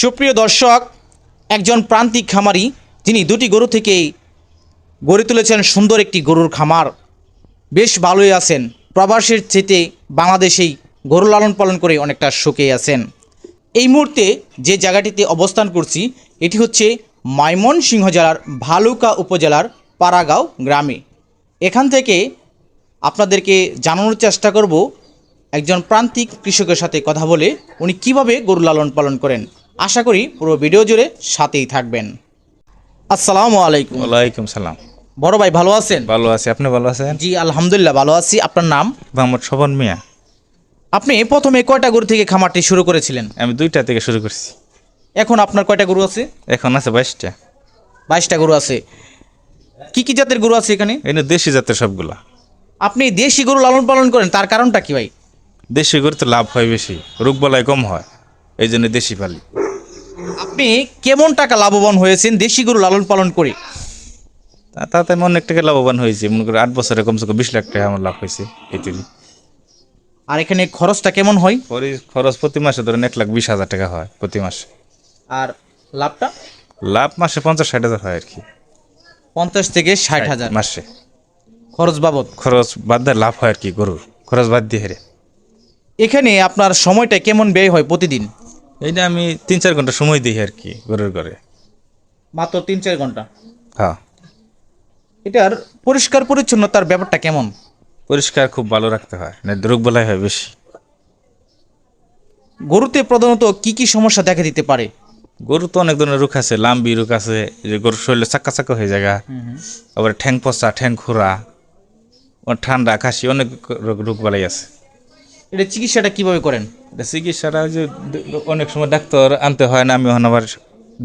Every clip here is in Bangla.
সুপ্রিয় দর্শক, একজন প্রান্তিক খামারি, যিনি দুটি গরু থেকেই গড়ে তুলেছেন সুন্দর একটি গরুর খামার। বেশ ভালোই আছেন। প্রবাসের চেতে বাংলাদেশেই গরু লালন পালন করে অনেকটা সুখে আছেন। এই মুহূর্তে যে জায়গাটিতে অবস্থান করছি, এটি হচ্ছে ময়মনসিংহ জেলার ভালুকা উপজেলার পাড়াগাঁও গ্রামে। এখান থেকে আপনাদেরকে জানানোর চেষ্টা করব, একজন প্রান্তিক কৃষকের সাথে কথা বলে উনি কীভাবে গরু লালন পালন করেন। আশা করি পুরো ভিডিও জুড়ে সাথেই থাকবেন। আসসালামু আলাইকুম। ওয়ালাইকুম সালাম। বড় ভাই ভালো আছেন? ভালো আছি। আপনি ভালো আছেন? জি আলহামদুলিল্লাহ ভালো আছি। আপনার নাম? মোহাম্মদ শোভন মিয়া। আপনি প্রথমে কয়টা গরু থেকে খামারটি শুরু করেছিলেন? আমি দুইটা থেকে শুরু করছি। এখন আপনার কয়টা গরু আছে? এখন আছে বাইশটা। বাইশটা গরু আছে। কি কি জাতের গরু আছে এখানে? এই দেশি জাতের সবগুলা। আপনি দেশি গরু লালন পালন করেন তার কারণটা কি ভাই? দেশি গরু তো লাভ হয় বেশি রোগ বালাই কম হয় এই জন্য দেশি পালি। আপনি কেমন টাকা লাভবান হয়েছেন? দেশি গরু লালন পালন করে। তাতে আমি অনেক টাকা লাভবান হয়েছে। মনে করি আট বছরে কমসে কম বিশ লাখ টাকা আমার লাভ হয়েছে এই আর এখানে খরচটা কেমন হয়? খরচ প্রতি মাসে ধরেন এক লাখ বিশ হাজার টাকা হয় প্রতি মাসে। আর লাভটা? লাভ মাসে পঞ্চাশ ষাট হাজার হয় আর কি। পঞ্চাশ থেকে ষাট হাজার। মাসে। খরচ বাবদ? খরচ বাদ দিয়ে লাভ হয় আর কি গরুর। খরচ বাদ দিয়ে হেরে। এখানে আপনার সময়টা কেমন ব্যয় হয় প্রতিদিন? এইটা আমি তিন চার ঘণ্টা সময় দিই আর কি গরুর ঘরে। মাত্র তিন চার ঘণ্টা? হ্যাঁ। এটার পরিষ্কার পরিচ্ছন্নতার ব্যাপারটা কেমন? পরিষ্কার খুব ভালো রাখতে হয় না রোগ বালাই হয় বেশি। গরুতে প্রধানত কি কি সমস্যা দেখা দিতে পারে? গরু তো অনেক ধরনের রোগ আছে লাম্বি রোগ আছে যে গরুর শরীরে চাক্কা চাক্কা হয়ে যায় আবার ঠ্যাং পচা ঠ্যাং খোরা ঠান্ডা কাশি অনেক রোগ রোগ বালাই আছে। এটা চিকিৎসাটা কীভাবে করেন? এটা চিকিৎসাটা যে অনেক সময় ডাক্তার আনতে হয় না আমি ওখানে আবার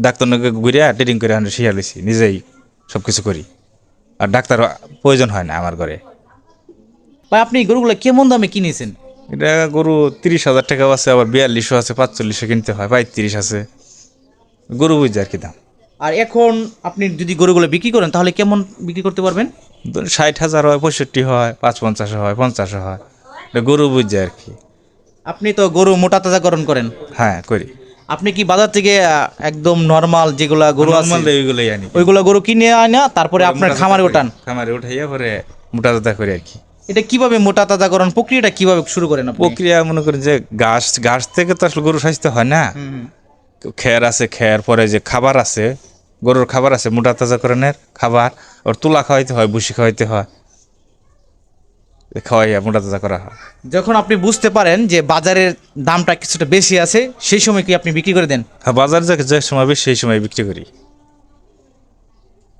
ডাক্তার নাকি ঘুরে ট্রেডিং করে আমি শিয়া লইছি নিজেই সব কিছু করি। আর ডাক্তার প্রয়োজন হয় না আমার ঘরে। বা আপনি গরুগুলো কেমন দামে কিনেছেন? এটা গরু তিরিশ হাজার টাকাও আছে আবার বিয়াল্লিশও আছে পাঁচচল্লিশও কিনতে হয় পঁয়ত্রিশ আছে। গরু বুঝছে আর কি দাম। আর এখন আপনি যদি গরুগুলো বিক্রি করেন তাহলে কেমন বিক্রি করতে পারবেন? ষাট হাজার হয় পঁয়ষট্টি হয় পাঁচ পঞ্চাশ হয় পঞ্চাশ হয়। গরু বুঝছে আর কি। আপনি তো গরু মোটা তাজা তাজাকরণ করেন। হ্যাঁ করি। আপনি কি বাজার থেকে একদম নর্মাল যেগুলা গরু নর্মাল ওইগুলোই আনি। ওইগুলা গরু কিনে আয় না তারপরে আপনার খামারে ওঠান? খামারে উঠাইয়া পরে মোটা তাজা করি আর কি। এটা কীভাবে মোটা তাজা তাজাকরণ প্রক্রিয়াটা কীভাবে শুরু করেন আপনি? প্রক্রিয়া মনে করেন যে ঘাস ঘাস থেকে তো আসলে গরু স্বাস্থ্য হয় না। খের আছে খের পরে যে খাবার আছে গরুর খাবার আছে মোটা তাজা তাজাকরণের খাবার। ওর তুলা খাওয়াইতে হয় ভুসি খাওয়াইতে হয়। খাওয়াইয়া মোটা তাজা করা। হয় যখন আপনি বুঝতে পারেন যে বাজারের দামটা কিছুটা বেশি আছে সেই সময় কি আপনি বিক্রি করে দেন? হ্যাঁ বাজার যে যে সময় বেশি সেই সময় বিক্রি করি।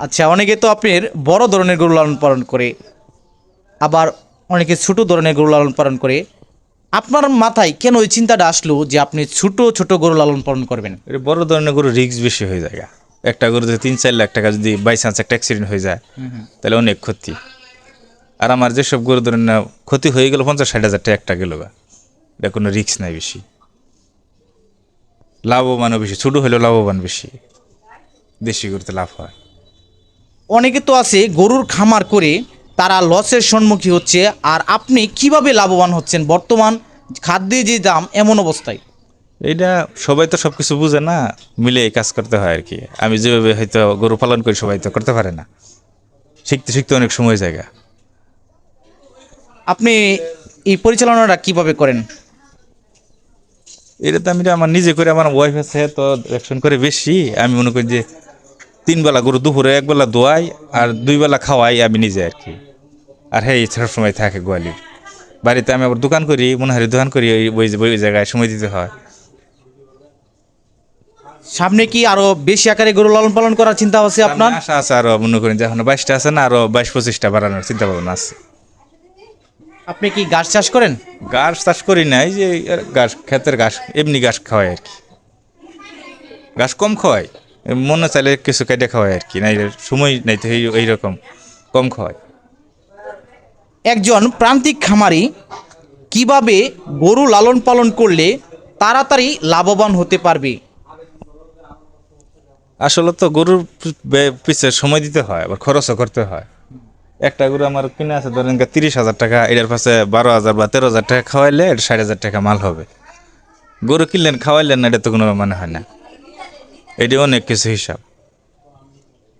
আচ্ছা অনেকে তো আপনার বড় ধরনের গরু লালন পালন করে আবার অনেকে ছোট ধরনের গরু লালন পালন করে। আপনার মাথায় কেন ওই চিন্তাটা আসলো যে আপনি ছোট ছোট গরু লালন পালন করবেন? এটা বড় ধরনের গরু রিস্ক বেশি হয়ে যায় একটা গরু যদি তিন চার লাখ টাকা যদি বাই চান্স একটা অ্যাক্সিডেন্ট হয়ে যায় তাহলে অনেক ক্ষতি। আর আমার যেসব গরু ধরেন না ক্ষতি হয়ে গেল পঞ্চাশ ষাট হাজার টাকা একটা গেল গা। এটা কোনো রিস্ক নাই বেশি। লাভবানও বেশি ছোটো হলেও লাভবান বেশি। দেশি গরুতে লাভ হয়। অনেকে তো আছে গরুর খামার করে তারা লসের সম্মুখীন হচ্ছে আর আপনি কীভাবে লাভবান হচ্ছেন? বর্তমান খাদ্যে যে দাম এমন অবস্থায়। এটা সবাই তো সব কিছু বুঝে না মিলে কাজ করতে হয় আর কি। আমি যেভাবে হয়তো গরু পালন করি সবাই তো করতে পারে না। শিখতে শিখতে অনেক সময় জায়গা আপনি এই পরিচালনাটা কীভাবে করেন? এটা তো আমি আমার নিজে করে আমার ওয়াইফ আছে তো অ্যাকশন করে বেশি। আমি মনে করি যে তিন বেলা গরু দুপুরে এক বেলা দোয়াই আর দুই বেলা খাওয়াই আমি নিজে আর কি। আর হ্যাঁ সব সময় থাকে গোয়ালি বাড়িতে আমি আবার দোকান করি মনে হয় দোকান করি ওই ওই ওই জায়গায় সময় দিতে হয়। সামনে কি আরও বেশি আকারে গরু লালন পালন করার চিন্তা আছে আপনার? আশা আছে আরও মনে করেন যে এখন বাইশটা আছে না আরও বাইশ পঁচিশটা বাড়ানোর চিন্তা ভাবনা আছে। আপনি কি গাছ চাষ করেন? ঘাস চাষ করি নাই যে ঘাস ক্ষেতের ঘাস এমনি ঘাস খাওয়াই আর কি। ঘাস কম খাওয়াই মনে চাইলে কিছু কেটে খাওয়াই আর কি নাই সময় নাই তো এই- এইরকম কম খাওয়াই। একজন প্রান্তিক খামারি কীভাবে গরু লালন পালন করলে তাড়াতাড়ি লাভবান হতে পারবে? আসলে তো গরুর পি- বে- পিছে সময় দিতে হয় আবার খরচও করতে হয়। একটা গরু আমার কিনে আছে ধরেন তিরিশ হাজার টাকা এটার পাশে বারো হাজার বা তেরো হাজার টাকা খাওয়াইলে এটা ষাট হাজার টাকা মাল হবে। গরু কিনলেন খাওয়াইলেন না এটা তো কোনো মানে হয় না। এটি অনেক কিছু হিসাব।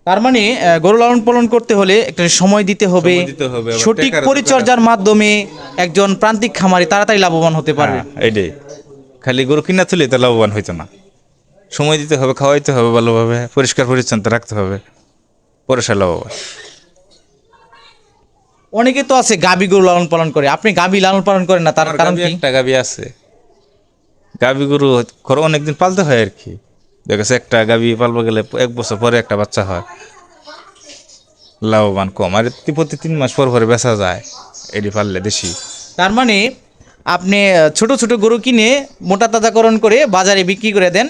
তার মানে গরু লালন পালন করতে হলে একটা সময় দিতে হবে সঠিক পরিচর্যার মাধ্যমে একজন প্রান্তিক খামারি তাড়াতাড়ি লাভবান হতে পারবে। হ্যাঁ, এইটাই খালি গরু কিনা তুলে তো লাভবান হইতো না। সময় দিতে হবে খাওয়াইতে হবে ভালোভাবে পরিষ্কার পরিচ্ছন্ন রাখতে হবে। পরে সে লাভবান। অনেকে তো আছে গাবি গরু লালন পালন করে। আপনি গাবি লালন পালন করেন না তার কারণ একটা গাবি আছে। গাবি গরু খরচ অনেকদিন পালতে হয় আর কি। দেখেছে একটা গাবি পালবো গেলে এক বছর পরে একটা বাচ্চা হয়। লাভবান কম। আর প্রতি তিন মাস পর পরে বেচা যায়। এটি পাললে দেশি। তার মানে আপনি ছোট ছোট গরু কিনে মোটা তাজাকরণ করে বাজারে বিক্রি করে দেন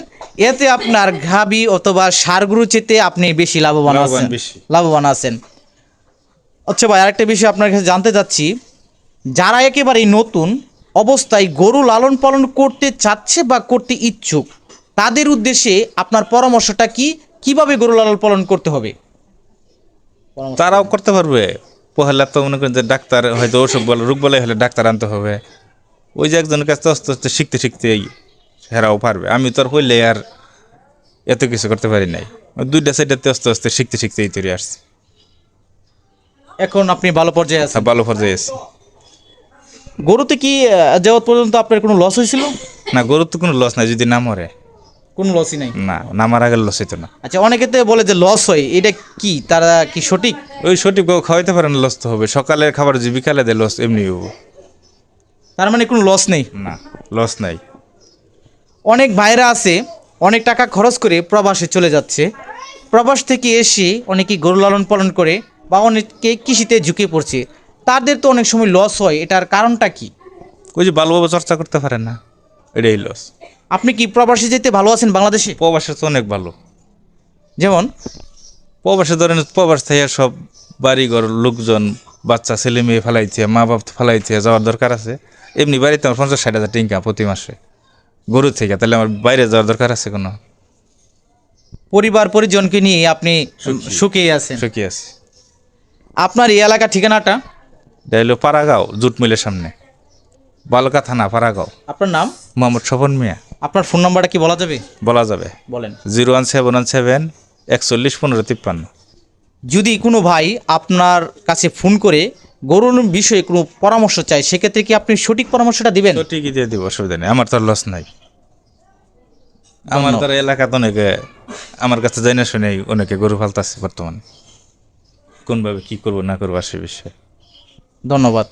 এতে আপনার ঘাবি অথবা সার গরু চেতে আপনি বেশি লাভবান লাভবান আছেন। বেশি। লাভবান আছেন। আচ্ছা ভাই, আরেকটা বিষয় আপনার কাছে জানতে চাচ্ছি। যারা একেবারে নতুন, অবস্থায় গরু লালন পালন করতে চাচ্ছে বা করতে ইচ্ছুক, তাদের উদ্দেশ্যে আপনার পরামর্শটা কি? কীভাবে গরু লালন পালন করতে হবে? তারাও করতে পারবে। পহেলা তো মনে করেন যে ডাক্তার হয়তো অসুখ বলে, রোগ বলে হলে ডাক্তার আনতে হবে। ওই যে একজনের কাছে আস্তে আস্তে শিখতে শিখতে হেরাও পারবে। আমি তো আর হইলে আর এত কিছু করতে পারি নাই। দুইটা সাইডাতে আস্তে আস্তে শিখতে শিখতে এই তৈরি আসছে। এখন আপনি ভালো পর্যায়ে আছেন। ভালো পর্যায়ে আছি। গরুতে কি আহ, যাওয়াত পর্যন্ত আপনার কোনো লস হয়েছিল? না গরুর তো কোনো লস নাই যদি না মরে। কোনো লসই নাই? না না মারা গেলে লস হইতো না। আচ্ছা অনেকে তো বলে যে লস হয় এটা কি? তারা কি সঠিক? ওই সঠিক খাওয়াইতে পারেন লস তো হবে। সকালের খাবার যদি বিকালে দেয় লস এমনি হব তার মানে কোনো লস নেই? না লস নাই। অনেক ভাইরা আছে অনেক টাকা খরচ করে প্রবাসে চলে যাচ্ছে। প্রবাস থেকে এসে অনেকে গরু লালন পালন করে বা অনেকে কৃষিতে ঝুঁকে পড়ছে তাদের তো অনেক সময় লস হয় এটার কারণটা কি? ওই যে ভালোভাবে চর্চা করতে পারে না এটাই লস আপনি কি প্রবাসে যেতে ভালো আছেন বাংলাদেশে? প্রবাসে তো অনেক ভালো। যেমন? প্রবাসে ধরেন প্রবাস থেকে সব বাড়িঘর লোকজন বাচ্চা ছেলে মেয়ে ফেলাইছে মা বাপ ফেলাইছে যাওয়ার দরকার আছে। এমনি বাড়িতে আমার পঞ্চাশ ষাট হাজার টিঙ্কা প্রতি মাসে। গরু থেকে তাহলে আমার বাইরে যাওয়ার দরকার আছে কোনো? পরিবার পরিজনকে নিয়ে আপনি সুখে। আছেন। সুখী আছে। আপনার এই এলাকার ঠিকানাটা? এটা হলো পাড়াগাঁও জুট মিলের সামনে। বালকা থানা পাড়াগাঁও। আপনার নাম? মোহাম্মদ স্বপন মিয়া। আপনার ফোন নাম্বারটা কি বলা যাবে? বলা যাবে। বলেন। Zero one seven one seven একচল্লিশ পনেরো তিপ্পান্ন। যদি কোনো ভাই আপনার কাছে ফোন করে গরুর বিষয়ে কোনো পরামর্শ চায় সেক্ষেত্রে কি আপনি সঠিক পরামর্শটা দিবেন? তো ঠিকই দিয়ে দিব অসুবিধা নেই। আমার তো লস নাই। আমার তার এলাকাতে অনেকে আমার কাছে যাই না শুনে অনেকে গরু ফালতাছে বর্তমানে। কোনভাবে কি করব না করব সে বিষয়ে। ধন্যবাদ।